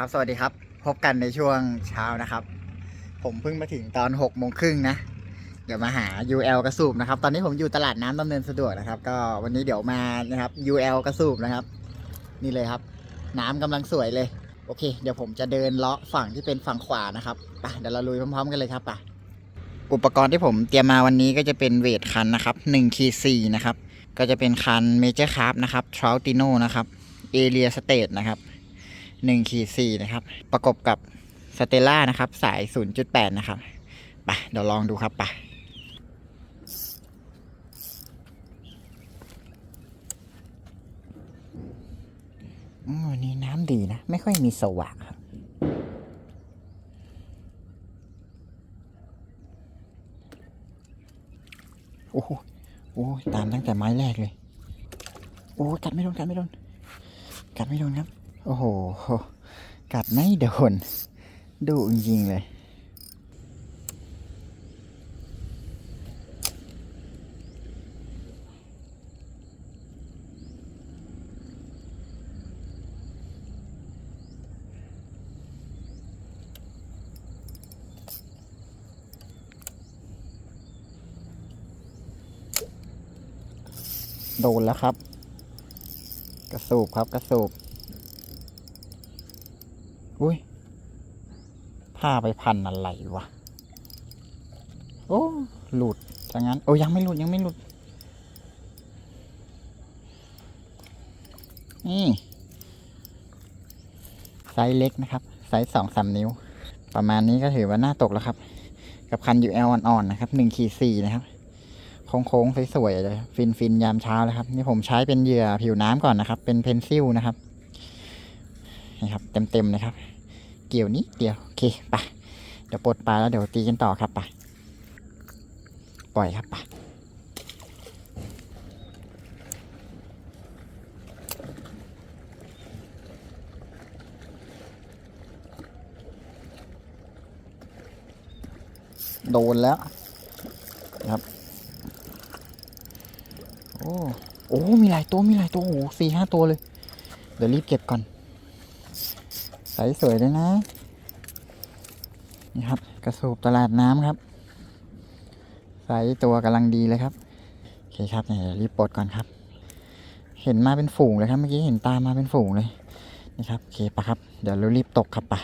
ครับสวัสดีครับ พบกันในช่วงเช้านะครับ ผมเพิ่งมาถึงตอน6กโมงครึ่งนะ เดี๋ยวมาหา UL กระสูบนะครับ ตอนนี้ผมอยู่ตลาดน้ำดำเนินสะดวกนะครับ ก็วันนี้เดี๋ยวมานะครับ UL กระสูบนะครับ นี่เลยครับ น้ำกำลังสวยเลย โอเค เดี๋ยวผมจะเดินเลาะฝั่งที่เป็นฝั่งขวานะครับไปเดี๋ยวเราลุยพร้อมๆกันเลยครับไปอุปกรณ์ที่ผมเตรียมมาวันนี้ก็จะเป็นเวทคันนะครับ1คีซีนะครับ ก็จะเป็นคันเมเจอร์คาร์นะครับทร u ติโนนะครับเอเรียสเตทนะครับ 1ขีด4นะครับ ประกบกับสเตล่านะครับ สาย 0.8 นะครับไปเดี๋ยวลองดูครับไปอืมวันนี้น้ำดีนะ ไม่ค่อยมีสว่างครับโอ้โหโอ้ตามตั้งแต่ไม้แรกเลย โอ้กัดไม่โดนกัดไม่โดนกัดไม่โดนครับ โอ้โห กัดไม่โดนดุจริงๆเลย โดนแล้วครับ กระสูบครับ กระสูบ อุ้ยผ้าไปพันอะไรวะ โอ้หลุดจังงั้น โอ้ยังไม่หลุดยังไม่หลุด นี่ ไซส์เล็กนะครับ ไซส์สองสามนิ้ว ประมาณนี้ก็ถือว่าน่าตกแล้วครับ กับคัน UL อ่อนๆนะครับหนึ่งขีดสี่นะครับ โค้งๆ สวยๆเลย ฟินฟินๆยามเช้าแล้วครับ นี่ผมใช้เป็นเหยื่อผิวน้ำก่อนนะครับ เป็นเพนซิลนะครับ นี่ครับ เต็มๆเลยครับ เกี่ยวนี้เดียว โอเคไปเดี๋ยวปลดปลาแล้วเดี๋ยวตีกันต่อครับไปปล่อยครับไปโดนแล้วครับ โอ้โอ้มีหลายตัว มีหลายตัว โอ้สี่ห้าตัวเลย เดี๋ยวรีบเก็บก่อน ใสสวยเลยนะ นี่ครับ กระสูบตลาดน้ำครับ ใสตัวกำลังดีเลยครับ โอเคครับเนี่ยเดี๋ยวรีบปลดก่อนครับ เห็นมาเป็นฝูงเลยครับ เมื่อกี้เห็นตามมาเป็นฝูงเลย นี่ครับโอเคปะครับ เดี๋ยวเรารีบตกครับปะ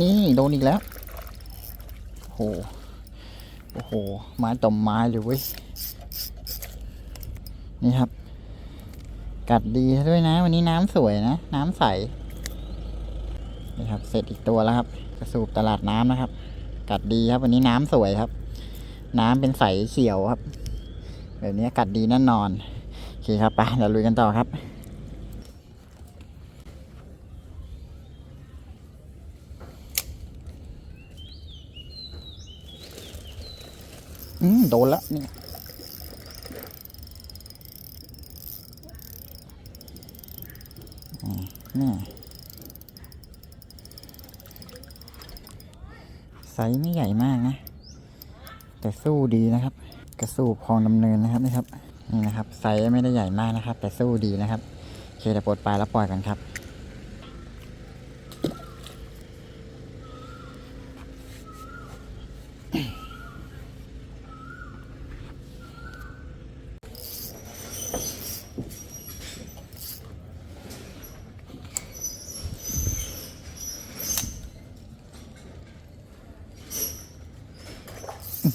นี่โดนอีกแล้วโอ้โห โอ้โห ไม้ต่อมไม้เลยเว้ย นี่ครับ กัดดีด้วยนะ วันนี้น้ำสวยนะ น้ำใส นี่ครับ เสร็จอีกตัวแล้วครับ กระสูบตลาดน้ำนะครับ กัดดีครับ วันนี้น้ำสวยครับ น้ำเป็นใสเขียวครับ แบบนี้กัดดีแน่นอน โอเคครับไปเดี๋ยวลุยกันต่อครับ อืมโดนล้วนี่นี่ไซส์ไม่ใหญ่มากนะ แต่สู้ดีนะครับ กระสูบคลองดำเนินนะครับนี่ครับนี่นะครับไซส์ไม่ได้ใหญ่มากนะครับ แต่สู้ดีนะครับ เคเดี๋ยวปลดปลายแล้วปล่อยกันครับ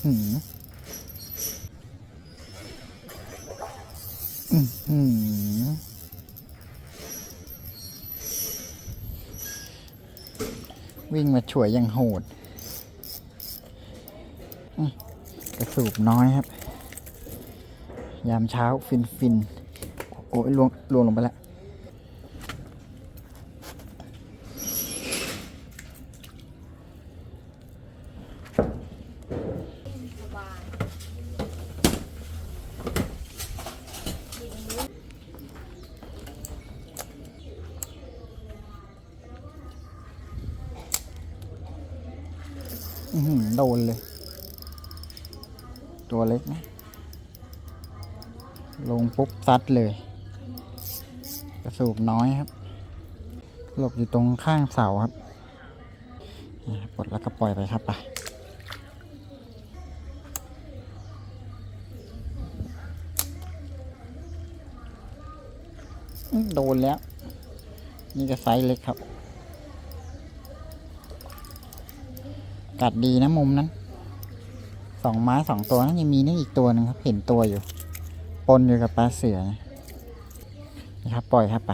หืออื้อหือวิ่งมาช่วยอยังโหดกระสูบน้อยครับ ยามเช้าฟินฟินๆโอ้ยลวงลวงลงไปแล้ว โดนเลย ตัวเล็กนะ ลงปุ๊บซัดเลย กระสูบน้อยครับ หลบอยู่ตรงข้างเสาครับปลดแล้วก็ปล่อยไปครับไปโดนแล้ว นี่ก็ไซส์เล็กครับ กัดดีนะมุมนั้นสองไม้สองตัวนั้นยังมีนี่อีกตัวหนึ่งครับ เห็นตัวอยู่ ปนอยู่กับปลาเสือนะนครับ ปล่อยครับไป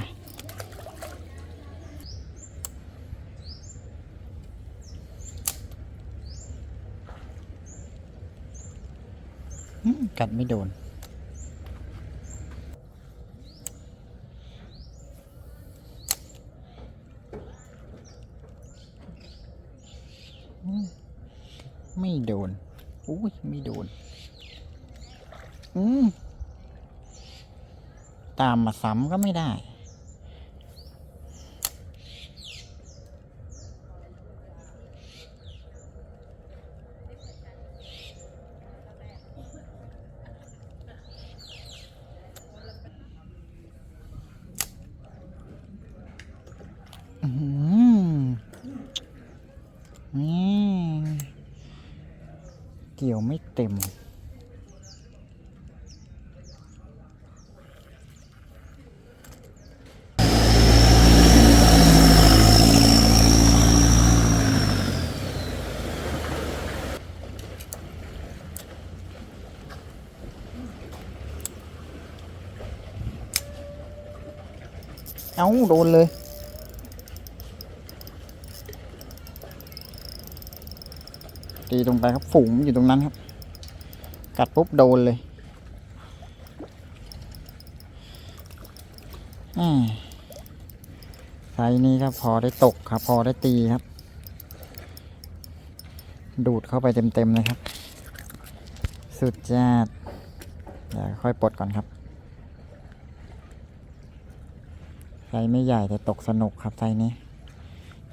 กัดไม่โดน ไม่โดน อุ้ย ไม่โดน อืม ตามมาซ้ำก็ไม่ได้ กี่ยวไม่เต็ม เอาโดนเลย ตีตรงไปครับฝูงอยู่ตรงนั้นครับ กัดปุ๊บโดนเลยแหม่ไซส์นี้ก็พอได้ตกครับ พอได้ตีครับ ดูดเข้าไปเต็มๆเลยครับ สุดจัดเดี๋ยวค่อยปลดก่อนครับไซส์ไม่ใหญ่แต่ตกสนุกครับไซส์นี้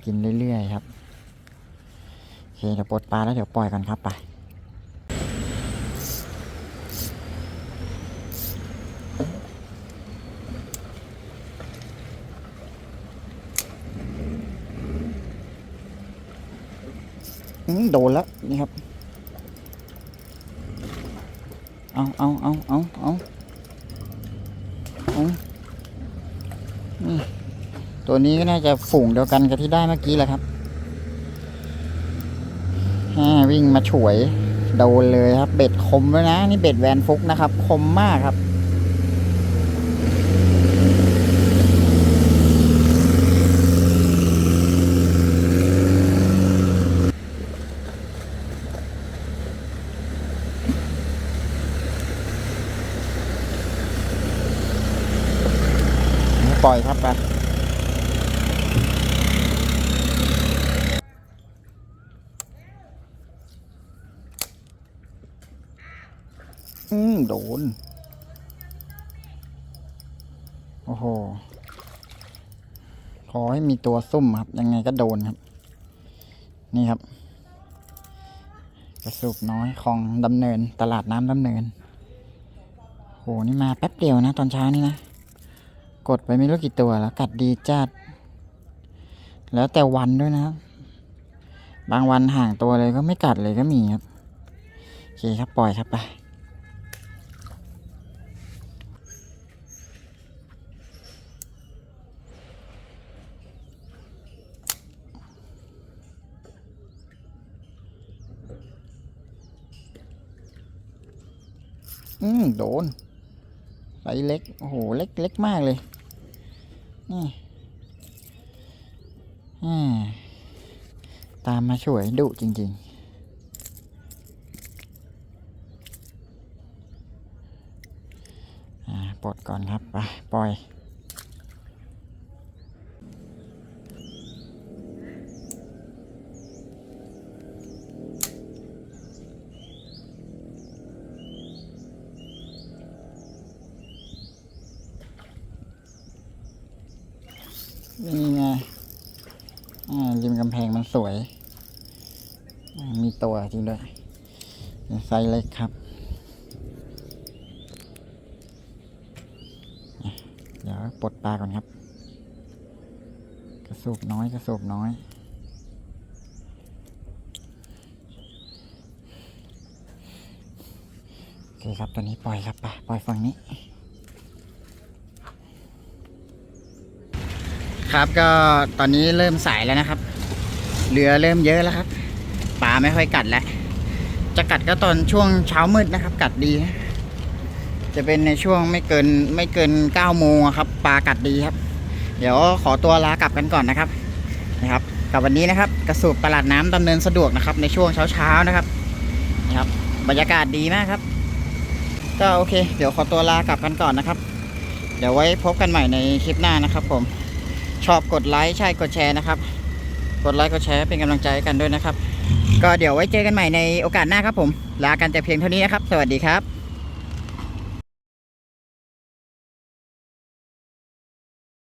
กินเรื่อยๆครับ เคเดี๋ยวปลดปลาแล้วเดี๋ยวปล่อยกันครับไปโดนแล้วนี่ครับ เอาเอาเอาเอาเอาเอานี่ตัวนี้ก็น่าจะฝูงเดียวกันกับที่ได้เมื่อกี้แหละครับ แฮ่ วิ่งมาฉวยโดนเลยครับ เบ็ดคมด้วยนะ นี่เบ็ดแวนฟุกนะครับ คมมากครับ ปล่อยครับไป อืม โดน โอ้โห ขอให้มีตัวซุ่มครับ ยังไงก็โดนครับ นี่ครับ กระสูบน้อยคลองดำเนิน ตลาดน้ำดำเนิน โห นี่มาแป๊บเดียวนะ ตอนเช้านี่นะ กดไปไม่รู้กี่ตัวแล้วกัดดีจัด แล้วแต่วันด้วยนะครับบางวันห่างตัวเลยก็ไม่กัดเลยก็มีครับ โอเคครับ ปล่อยครับไป อืม โดนไซส์เล็ก โอ้โห เล็กเล็กมากเลย นี่ตามมาช่วยดุจริงๆอ่าปลดก่อนครับ ไป ปล่อย นี่ไง อ่าริมกำแพงมัน สวย มีตัวจริงด้วยไซส์เล็กครับ เดี๋ยวปลดปลาก่อนครับ กระสูบน้อยกระสูบน้อยโอเคครับตัวนี้ปล่อยครับไปปล่อยฝั่งนี้ครับก็ตอนนี้เริ่มสายแล้วนะครับ เรือเริ่มเยอะแล้วครับปลาไม่ค่อยกัดแล้ว จะกัดก็ตอนช่วงเช้ามืดนะครับ กัดดี จะเป็นในช่วงไม่เกินไม่เกิน9ก้าโมงครับปลากัดดีครับ เดี๋ยวขอตัวลากลับกันก่อนนะครับนะครับกับวันนี้นะครับ กระสูบตลาดน้ำดำเนินสะดวกนะครับ ในช่วงเช้าๆนะครับนะครับ บรรยากาศดีมากครับ ก็โอเค เดี๋ยวขอตัวลากลับกันก่อนนะครับ เดี๋ยวไว้พบกันใหม่ในคลิปหน้านะครับ ผมชอบกดไลค์ใช่กดแชร์นะครับ กดไลค์กดแชร์เป็นกำลังใจกันด้วยนะครับ ก็เดี๋ยวไว้เจอกันใหม่ในโอกาสหน้าครับผม ลากันแต่เพียงเท่านี้นะครับ สวัสดีครับ